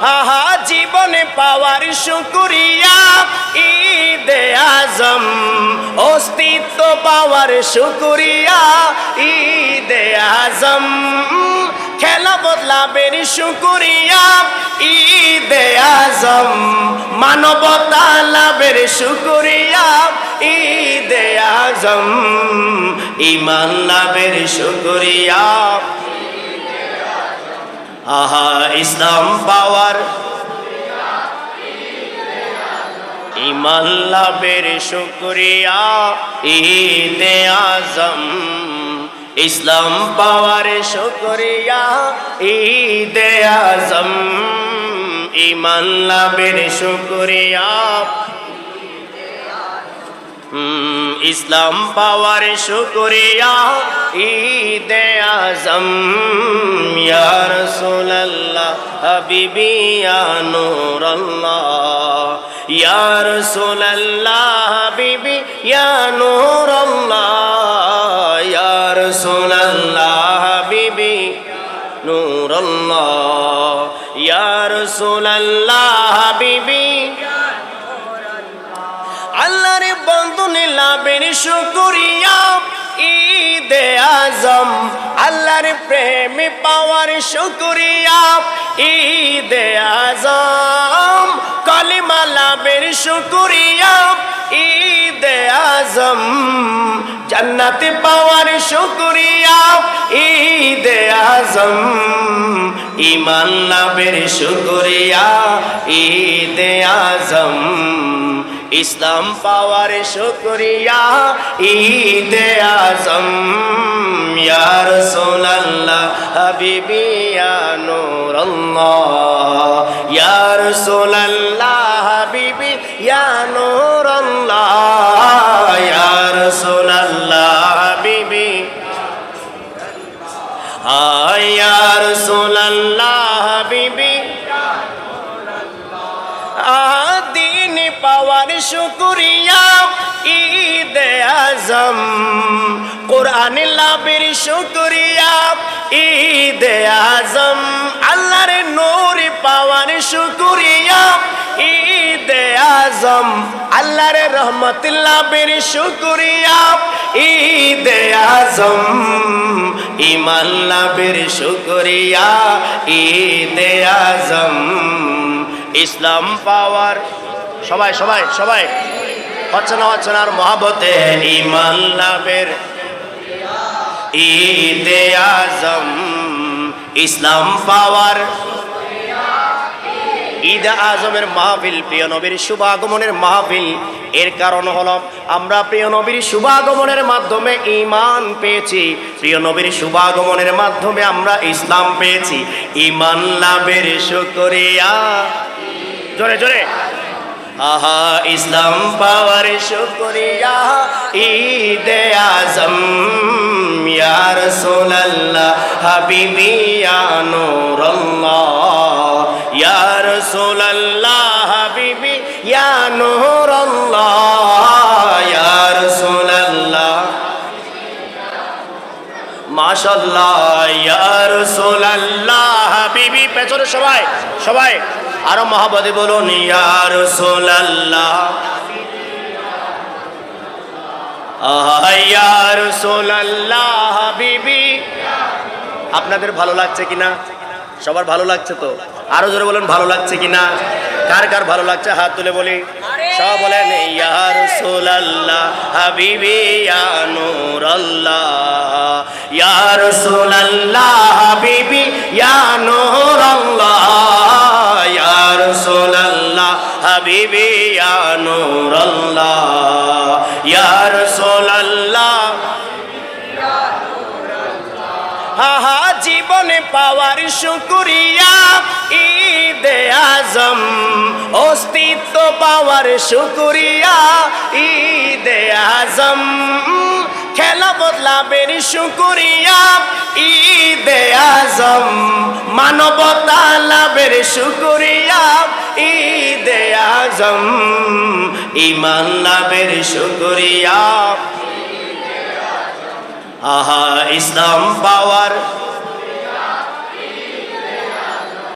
আহা, জীবনে পাওয়ার শুকুরিয়া। ঈদে আজম, অস্তিত্ব পাওয়ার শুকুরিয়া। ঈদে আজম, খেলা বদলাবের শুকুরিয়া। ঈদে আজম, মানবতা লাভের শুকুরিয়া। ঈদে আজম ইমান লাভের শুকুরিয়া। আহা, ইসলাম পাওয়ার ইমান লাভের শুক্রিয়া, ঈদে আজম। ইসলাম পাওয়ার শুক্রিয়া, ঈদে আজম। ইমান লাভের শুক্রিয়া ইসলাম পাওয়ার শুক্রিয়া, ঈদে আজম। ইয়া রাসূলুল্লাহ, হাবিবি ইয়া নূরাল্লাহ। ইয়া রাসূলুল্লাহ, হাবিবি ইয়া নূরাল্লাহ। ইয়া রাসূলুল্লাহ, হাবিবি ইয়া লাভের শুকুরিয়া, ঈদে আজম, আল্লাহর প্রেমে পাওয়ার শুকুরিয়া। ঈদে আজম, কলিমা লাভের শুকুরিয়া। ঈদে আজম, জান্নাতে পাওয়ার শুকুরিয়া। ঈদে আজম ইমান লাভের শুকুরিয়া। ঈদে আজম, ইসলাম পাওয়ার শুক্রিয়া। ঈদে আজম ইয়া রাসূলুল্লাহ, হাবিবি ইয়া নূরাল্লাহ, ইয়া রাসূলুল্লাহ, হাবিবি ইয়া নূরাল্লাহ, ইয়া রাসূলুল্লাহ, হাবিবি ইয়া রাসূলুল্লাহ, হাবিবি দিন পাওয়ার শুকুরিয়া আজম, কোরআন লাভের শুকুরিয়া, ঈদে আজম, আল্লাহর নূর পাওয়ার শুকুরিয়া, ঈদে আজম, আল্লাহর রহমত লাভের শুকুরিয়া, ঈদে আজম ইমান লাভের শুকুরিয়া, ঈদে আজম, ইসলাম পাওয়ার, সবাই সবাই সবাই। হচ্ছে না আর মহাবতে ইমান লাভের ঈদে আজম, ইসলাম পাওয়ার ঈদ আজমের মাহফিল, প্রিয় নবীর শুভাগমনের মাহফিল। এর কারণ হলো, আমরা প্রিয় নবীর শুভাগমনের মাধ্যমে ইমান পেয়েছি। প্রিয় নবীর শুভাগমনের মাধ্যমে আমরা ইসলাম পেয়েছি। ঈমান লাভের শুকরিয়া। জোরে জোরে। আহা, ইসলাম পাওয়ার শুকরিয়া ঈদে আজম, ইয়া রাসূলুল্লাহ, হাবিবি নূরাল্লাহ, ইয়া রাসূলুল্লাহ, হাবিবি ইয়া নূরাল্লাহ, ইয়া রাসূলুল্লাহ। মাশাল্লাহ ইয়া রাসূলুল্লাহ। হাবিবি পেছনে সবাই সবাই। আরও মহাবদে বলুন হাবিবি আপনাদের ভালো লাগছে কিনা? সবার ভালো লাগছে তো? আরও জোরে বলেন, ভালো লাগছে কিনা? কার কার ভালো লাগছে? হাত তুলে বলি। সব বলেন, ইয়া রাসূলুল্লাহ, হাবিবি, ইয়া নূরাল্লাহ। হাবিবি হাবিবি ইয়া নূরাল্লাহ, ইয়া রাসূলুল্লাহ। আহা, জীবনে পাওয়ার শুকুরিয়া, ঈদে আজম, অস্তিত্ব পাওয়ার শুকুরিয়া, ঈদে আজম। খেলা বদলাবের শুকুরিয়া, ঈদে আজম। মানবতা লাভের শুকুরিয়া ঈদে আজম ইমান লাভের শুকুরিয়া। আহা ইসলাম পাওয়ার